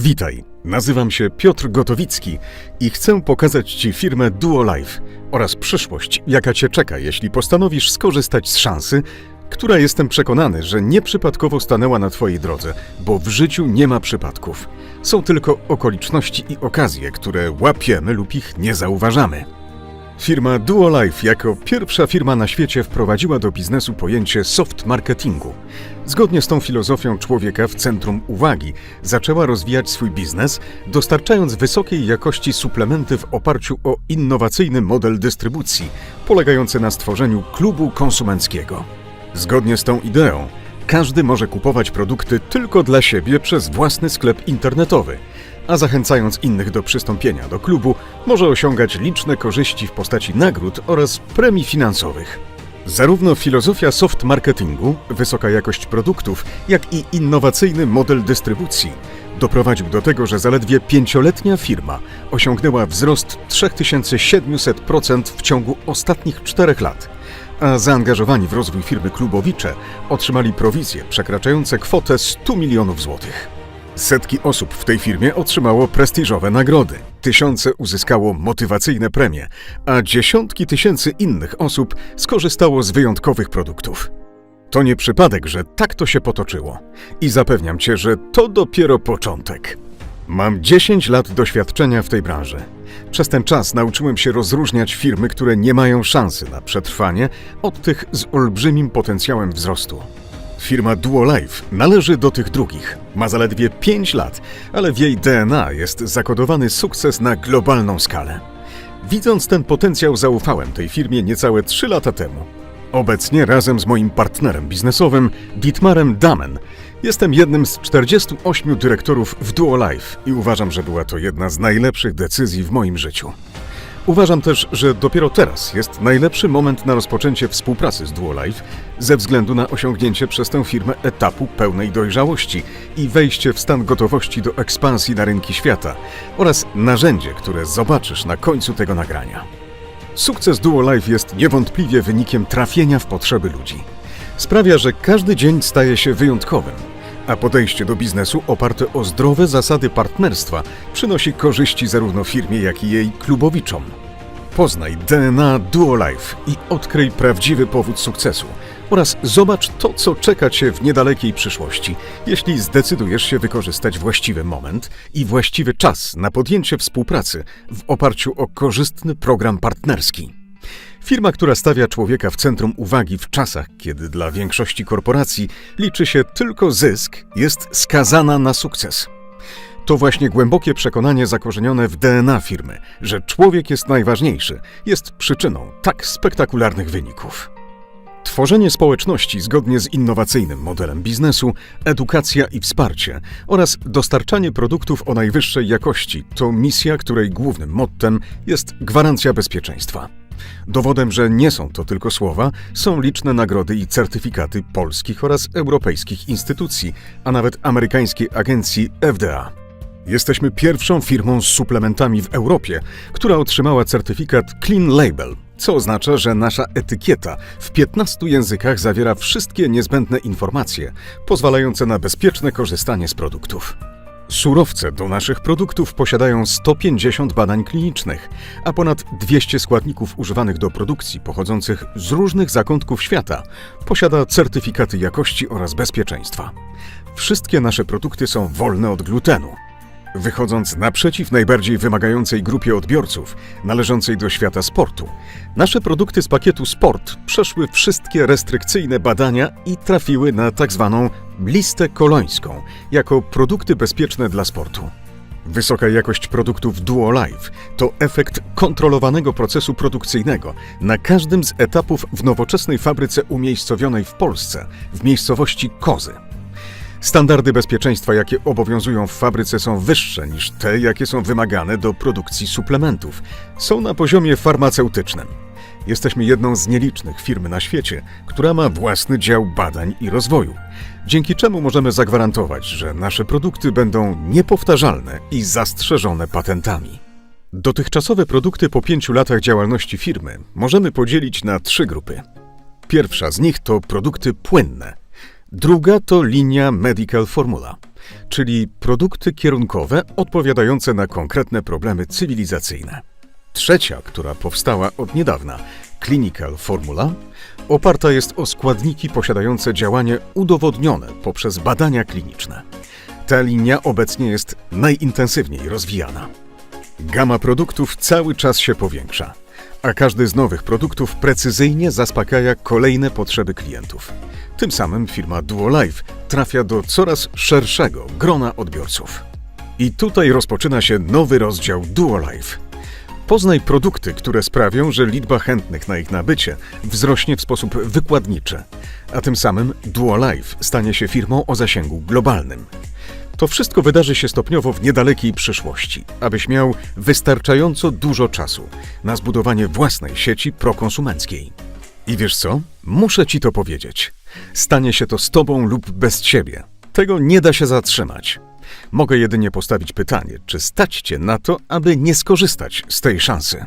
Witaj, nazywam się Piotr Gotowicki i chcę pokazać Ci firmę DuoLife oraz przyszłość, jaka Cię czeka, jeśli postanowisz skorzystać z szansy, która jestem przekonany, że nieprzypadkowo stanęła na Twojej drodze, bo w życiu nie ma przypadków. Są tylko okoliczności i okazje, które łapiemy lub ich nie zauważamy. Firma DuoLife jako pierwsza firma na świecie wprowadziła do biznesu pojęcie soft marketingu. Zgodnie z tą filozofią człowieka w centrum uwagi zaczęła rozwijać swój biznes, dostarczając wysokiej jakości suplementy w oparciu o innowacyjny model dystrybucji, polegający na stworzeniu klubu konsumenckiego. Zgodnie z tą ideą, każdy może kupować produkty tylko dla siebie przez własny sklep internetowy, a zachęcając innych do przystąpienia do klubu, może osiągać liczne korzyści w postaci nagród oraz premii finansowych. Zarówno filozofia soft marketingu, wysoka jakość produktów, jak i innowacyjny model dystrybucji doprowadził do tego, że zaledwie pięcioletnia firma osiągnęła wzrost 3700% w ciągu ostatnich czterech lat, a zaangażowani w rozwój firmy klubowicze otrzymali prowizje przekraczające kwotę 100 milionów złotych. Setki osób w tej firmie otrzymało prestiżowe nagrody, tysiące uzyskało motywacyjne premie, a dziesiątki tysięcy innych osób skorzystało z wyjątkowych produktów. To nie przypadek, że tak to się potoczyło. I zapewniam cię, że to dopiero początek. Mam 10 lat doświadczenia w tej branży. Przez ten czas nauczyłem się rozróżniać firmy, które nie mają szansy na przetrwanie, od tych z olbrzymim potencjałem wzrostu. Firma DuoLife należy do tych drugich. Ma zaledwie 5 lat, ale w jej DNA jest zakodowany sukces na globalną skalę. Widząc ten potencjał, zaufałem tej firmie niecałe 3 lata temu. Obecnie razem z moim partnerem biznesowym, Dietmarem Damen, jestem jednym z 48 dyrektorów w DuoLife i uważam, że była to jedna z najlepszych decyzji w moim życiu. Uważam też, że dopiero teraz jest najlepszy moment na rozpoczęcie współpracy z DuoLife ze względu na osiągnięcie przez tę firmę etapu pełnej dojrzałości i wejście w stan gotowości do ekspansji na rynki świata oraz narzędzie, które zobaczysz na końcu tego nagrania. Sukces DuoLife jest niewątpliwie wynikiem trafienia w potrzeby ludzi. Sprawia, że każdy dzień staje się wyjątkowym, a podejście do biznesu oparte o zdrowe zasady partnerstwa przynosi korzyści zarówno firmie, jak i jej klubowiczom. Poznaj DNA DuoLife i odkryj prawdziwy powód sukcesu oraz zobacz to, co czeka Cię w niedalekiej przyszłości, jeśli zdecydujesz się wykorzystać właściwy moment i właściwy czas na podjęcie współpracy w oparciu o korzystny program partnerski. Firma, która stawia człowieka w centrum uwagi w czasach, kiedy dla większości korporacji liczy się tylko zysk, jest skazana na sukces. To właśnie głębokie przekonanie zakorzenione w DNA firmy, że człowiek jest najważniejszy, jest przyczyną tak spektakularnych wyników. Tworzenie społeczności zgodnie z innowacyjnym modelem biznesu, edukacja i wsparcie oraz dostarczanie produktów o najwyższej jakości to misja, której głównym mottem jest gwarancja bezpieczeństwa. Dowodem, że nie są to tylko słowa, są liczne nagrody i certyfikaty polskich oraz europejskich instytucji, a nawet amerykańskiej agencji FDA. Jesteśmy pierwszą firmą z suplementami w Europie, która otrzymała certyfikat Clean Label, co oznacza, że nasza etykieta w 15 językach zawiera wszystkie niezbędne informacje pozwalające na bezpieczne korzystanie z produktów. Surowce do naszych produktów posiadają 150 badań klinicznych, a ponad 200 składników używanych do produkcji pochodzących z różnych zakątków świata posiada certyfikaty jakości oraz bezpieczeństwa. Wszystkie nasze produkty są wolne od glutenu. Wychodząc naprzeciw najbardziej wymagającej grupie odbiorców, należącej do świata sportu, nasze produkty z pakietu Sport przeszły wszystkie restrykcyjne badania i trafiły na tzw. listę kolońską jako produkty bezpieczne dla sportu. Wysoka jakość produktów DuoLife to efekt kontrolowanego procesu produkcyjnego na każdym z etapów w nowoczesnej fabryce umiejscowionej w Polsce, w miejscowości Kozy. Standardy bezpieczeństwa, jakie obowiązują w fabryce, są wyższe niż te, jakie są wymagane do produkcji suplementów. Są na poziomie farmaceutycznym. Jesteśmy jedną z nielicznych firm na świecie, która ma własny dział badań i rozwoju, dzięki czemu możemy zagwarantować, że nasze produkty będą niepowtarzalne i zastrzeżone patentami. Dotychczasowe produkty po pięciu latach działalności firmy możemy podzielić na trzy grupy. Pierwsza z nich to produkty płynne. Druga to linia Medical Formula, czyli produkty kierunkowe odpowiadające na konkretne problemy cywilizacyjne. Trzecia, która powstała od niedawna, Clinical Formula, oparta jest o składniki posiadające działanie udowodnione poprzez badania kliniczne. Ta linia obecnie jest najintensywniej rozwijana. Gama produktów cały czas się powiększa, a każdy z nowych produktów precyzyjnie zaspokaja kolejne potrzeby klientów. Tym samym firma Duolife trafia do coraz szerszego grona odbiorców. I tutaj rozpoczyna się nowy rozdział Duolife. Poznaj produkty, które sprawią, że liczba chętnych na ich nabycie wzrośnie w sposób wykładniczy, a tym samym Duolife stanie się firmą o zasięgu globalnym. To wszystko wydarzy się stopniowo w niedalekiej przyszłości, abyś miał wystarczająco dużo czasu na zbudowanie własnej sieci prokonsumenckiej. I wiesz co? Muszę ci to powiedzieć. Stanie się to z tobą lub bez ciebie. Tego nie da się zatrzymać. Mogę jedynie postawić pytanie, czy stać cię na to, aby nie skorzystać z tej szansy.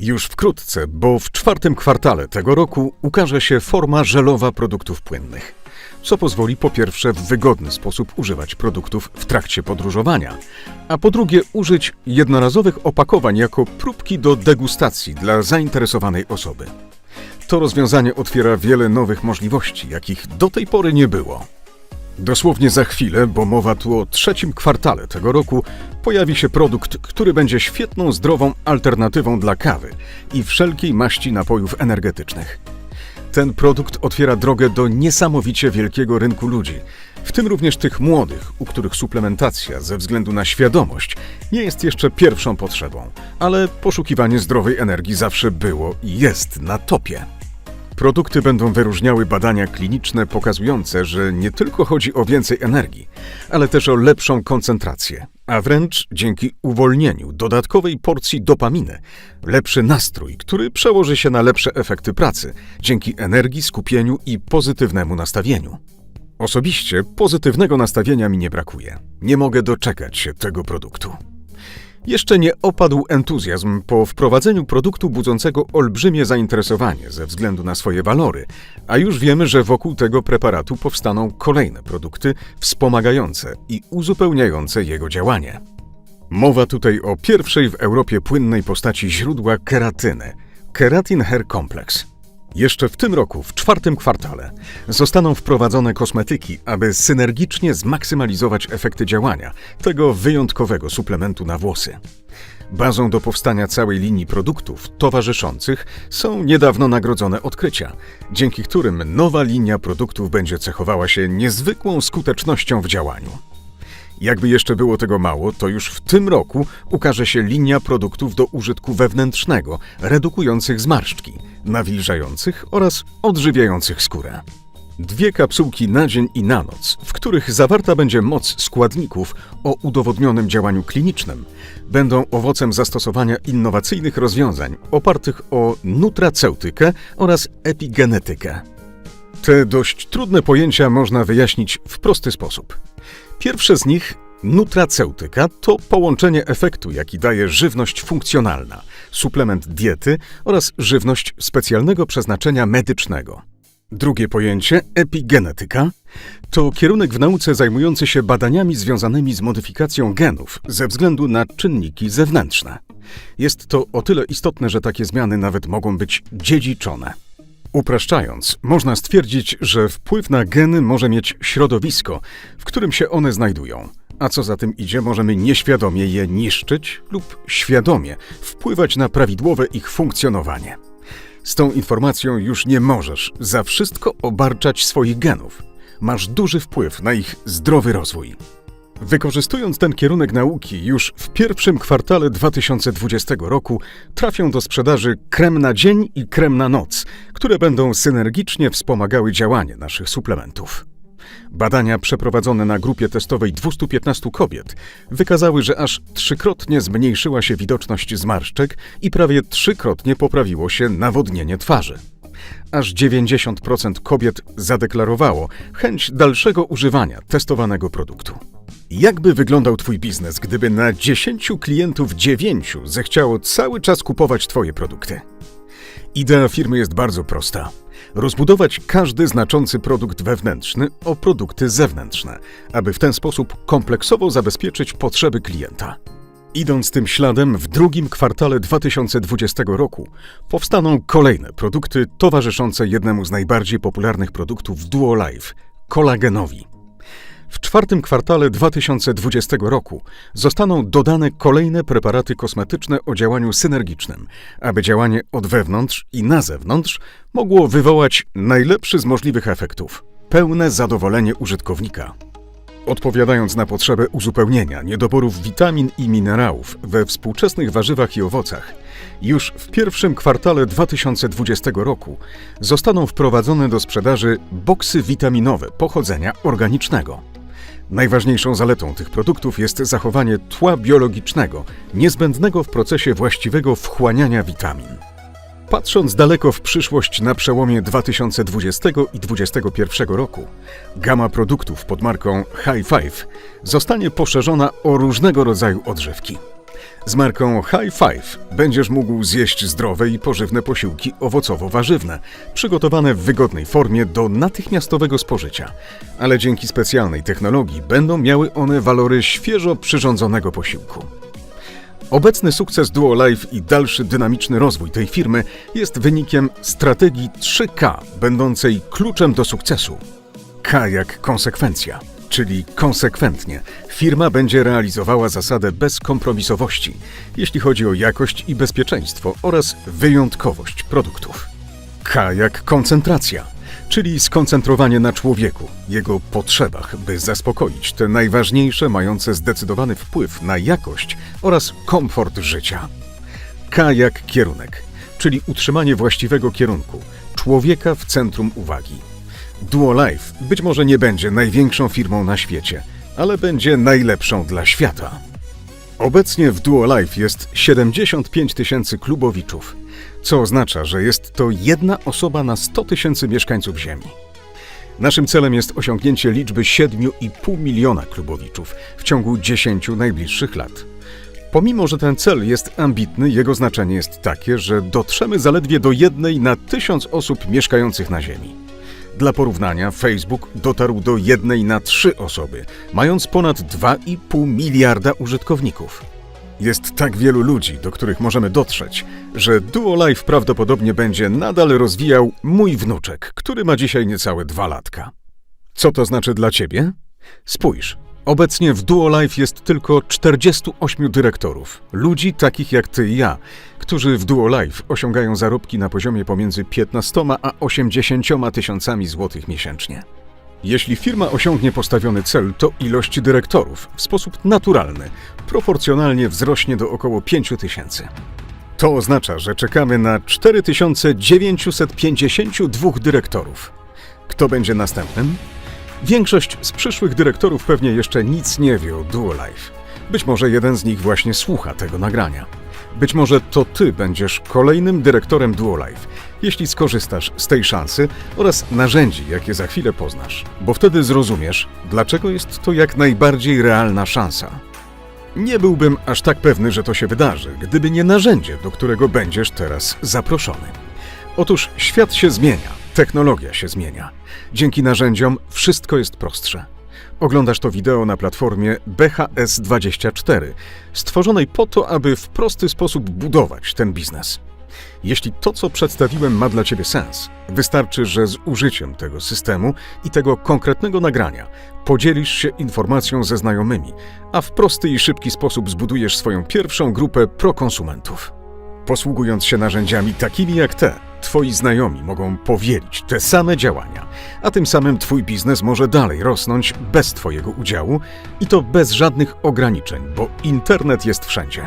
Już wkrótce, bo w czwartym kwartale tego roku ukaże się forma żelowa produktów płynnych, co pozwoli po pierwsze w wygodny sposób używać produktów w trakcie podróżowania, a po drugie użyć jednorazowych opakowań jako próbki do degustacji dla zainteresowanej osoby. To rozwiązanie otwiera wiele nowych możliwości, jakich do tej pory nie było. Dosłownie za chwilę, bo mowa tu o trzecim kwartale tego roku, pojawi się produkt, który będzie świetną, zdrową alternatywą dla kawy i wszelkiej maści napojów energetycznych. Ten produkt otwiera drogę do niesamowicie wielkiego rynku ludzi, w tym również tych młodych, u których suplementacja ze względu na świadomość nie jest jeszcze pierwszą potrzebą, ale poszukiwanie zdrowej energii zawsze było i jest na topie. Produkty będą wyróżniały badania kliniczne pokazujące, że nie tylko chodzi o więcej energii, ale też o lepszą koncentrację, a wręcz dzięki uwolnieniu dodatkowej porcji dopaminy, lepszy nastrój, który przełoży się na lepsze efekty pracy dzięki energii, skupieniu i pozytywnemu nastawieniu. Osobiście pozytywnego nastawienia mi nie brakuje. Nie mogę doczekać się tego produktu. Jeszcze nie opadł entuzjazm po wprowadzeniu produktu budzącego olbrzymie zainteresowanie ze względu na swoje walory, a już wiemy, że wokół tego preparatu powstaną kolejne produkty wspomagające i uzupełniające jego działanie. Mowa tutaj o pierwszej w Europie płynnej postaci źródła keratyny Keratin Hair Complex. Jeszcze w tym roku, w czwartym kwartale, zostaną wprowadzone kosmetyki, aby synergicznie zmaksymalizować efekty działania tego wyjątkowego suplementu na włosy. Bazą do powstania całej linii produktów towarzyszących są niedawno nagrodzone odkrycia, dzięki którym nowa linia produktów będzie cechowała się niezwykłą skutecznością w działaniu. Jakby jeszcze było tego mało, to już w tym roku ukaże się linia produktów do użytku wewnętrznego, redukujących zmarszczki, nawilżających oraz odżywiających skórę. Dwie kapsułki na dzień i na noc, w których zawarta będzie moc składników o udowodnionym działaniu klinicznym, będą owocem zastosowania innowacyjnych rozwiązań opartych o nutraceutykę oraz epigenetykę. Te dość trudne pojęcia można wyjaśnić w prosty sposób. Pierwsze z nich, nutraceutyka, to połączenie efektu, jaki daje żywność funkcjonalna, suplement diety oraz żywność specjalnego przeznaczenia medycznego. Drugie pojęcie, epigenetyka, to kierunek w nauce zajmujący się badaniami związanymi z modyfikacją genów ze względu na czynniki zewnętrzne. Jest to o tyle istotne, że takie zmiany nawet mogą być dziedziczone. Upraszczając, można stwierdzić, że wpływ na geny może mieć środowisko, w którym się one znajdują, a co za tym idzie, możemy nieświadomie je niszczyć lub świadomie wpływać na prawidłowe ich funkcjonowanie. Z tą informacją już nie możesz za wszystko obarczać swoich genów. Masz duży wpływ na ich zdrowy rozwój. Wykorzystując ten kierunek nauki, już w pierwszym kwartale 2020 roku trafią do sprzedaży krem na dzień i krem na noc, które będą synergicznie wspomagały działanie naszych suplementów. Badania przeprowadzone na grupie testowej 215 kobiet wykazały, że aż trzykrotnie zmniejszyła się widoczność zmarszczek i prawie trzykrotnie poprawiło się nawodnienie twarzy. Aż 90% kobiet zadeklarowało chęć dalszego używania testowanego produktu. Jakby wyglądał Twój biznes, gdyby na 10 klientów 9 zechciało cały czas kupować Twoje produkty? Idea firmy jest bardzo prosta. Rozbudować każdy znaczący produkt wewnętrzny o produkty zewnętrzne, aby w ten sposób kompleksowo zabezpieczyć potrzeby klienta. Idąc tym śladem, w drugim kwartale 2020 roku powstaną kolejne produkty towarzyszące jednemu z najbardziej popularnych produktów Duolife kolagenowi. W czwartym kwartale 2020 roku zostaną dodane kolejne preparaty kosmetyczne o działaniu synergicznym, aby działanie od wewnątrz i na zewnątrz mogło wywołać najlepszy z możliwych efektów pełne zadowolenie użytkownika. Odpowiadając na potrzebę uzupełnienia niedoborów witamin i minerałów we współczesnych warzywach i owocach, już w pierwszym kwartale 2020 roku zostaną wprowadzone do sprzedaży boksy witaminowe pochodzenia organicznego. Najważniejszą zaletą tych produktów jest zachowanie tła biologicznego, niezbędnego w procesie właściwego wchłaniania witamin. Patrząc daleko w przyszłość na przełomie 2020 i 2021 roku, gama produktów pod marką High Five zostanie poszerzona o różnego rodzaju odżywki. Z marką High Five będziesz mógł zjeść zdrowe i pożywne posiłki owocowo-warzywne, przygotowane w wygodnej formie do natychmiastowego spożycia, ale dzięki specjalnej technologii będą miały one walory świeżo przyrządzonego posiłku. Obecny sukces Duolife i dalszy dynamiczny rozwój tej firmy jest wynikiem strategii 3K, będącej kluczem do sukcesu. K jak konsekwencja, czyli konsekwentnie. Firma będzie realizowała zasadę bezkompromisowości, jeśli chodzi o jakość i bezpieczeństwo oraz wyjątkowość produktów. K jak koncentracja, czyli skoncentrowanie na człowieku, jego potrzebach, by zaspokoić te najważniejsze, mające zdecydowany wpływ na jakość oraz komfort życia. K jak kierunek, czyli utrzymanie właściwego kierunku, człowieka w centrum uwagi. Duolife być może nie będzie największą firmą na świecie, ale będzie najlepszą dla świata. Obecnie w Duolife jest 75 tysięcy klubowiczów, co oznacza, że jest to jedna osoba na 100 tysięcy mieszkańców Ziemi. Naszym celem jest osiągnięcie liczby 7,5 miliona klubowiczów w ciągu 10 najbliższych lat. Pomimo, że ten cel jest ambitny, jego znaczenie jest takie, że dotrzemy zaledwie do jednej na tysiąc osób mieszkających na Ziemi. Dla porównania, Facebook dotarł do jednej na trzy osoby, mając ponad 2,5 miliarda użytkowników. Jest tak wielu ludzi, do których możemy dotrzeć, że Duolife prawdopodobnie będzie nadal rozwijał mój wnuczek, który ma dzisiaj niecałe dwa latka. Co to znaczy dla ciebie? Spójrz, obecnie w Duolife jest tylko 48 dyrektorów, ludzi takich jak ty i ja, którzy w Duolife osiągają zarobki na poziomie pomiędzy 15 a 80 tysiącami złotych miesięcznie. Jeśli firma osiągnie postawiony cel, to ilość dyrektorów w sposób naturalny proporcjonalnie wzrośnie do około 5 tysięcy. To oznacza, że czekamy na 4952 dyrektorów. Kto będzie następnym? Większość z przyszłych dyrektorów pewnie jeszcze nic nie wie o Duolife. Być może jeden z nich właśnie słucha tego nagrania. Być może to ty będziesz kolejnym dyrektorem Duolife, jeśli skorzystasz z tej szansy oraz narzędzi, jakie za chwilę poznasz, bo wtedy zrozumiesz, dlaczego jest to jak najbardziej realna szansa. Nie byłbym aż tak pewny, że to się wydarzy, gdyby nie narzędzie, do którego będziesz teraz zaproszony. Otóż świat się zmienia, technologia się zmienia. Dzięki narzędziom wszystko jest prostsze. Oglądasz to wideo na platformie BHS24, stworzonej po to, aby w prosty sposób budować ten biznes. Jeśli to, co przedstawiłem, ma dla Ciebie sens, wystarczy, że z użyciem tego systemu i tego konkretnego nagrania podzielisz się informacją ze znajomymi, a w prosty i szybki sposób zbudujesz swoją pierwszą grupę prokonsumentów. Posługując się narzędziami takimi jak te, Twoi znajomi mogą powielić te same działania, a tym samym Twój biznes może dalej rosnąć bez Twojego udziału i to bez żadnych ograniczeń, bo internet jest wszędzie.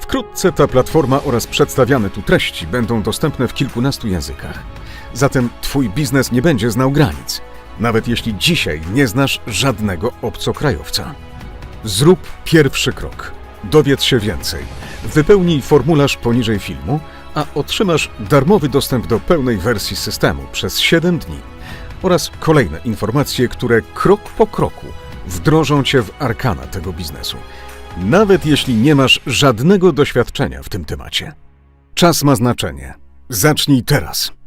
Wkrótce ta platforma oraz przedstawiane tu treści będą dostępne w kilkunastu językach. Zatem Twój biznes nie będzie znał granic, nawet jeśli dzisiaj nie znasz żadnego obcokrajowca. Zrób pierwszy krok. Dowiedz się więcej. Wypełnij formularz poniżej filmu, a otrzymasz darmowy dostęp do pełnej wersji systemu przez 7 dni oraz kolejne informacje, które krok po kroku wdrożą cię w arkana tego biznesu, nawet jeśli nie masz żadnego doświadczenia w tym temacie. Czas ma znaczenie. Zacznij teraz.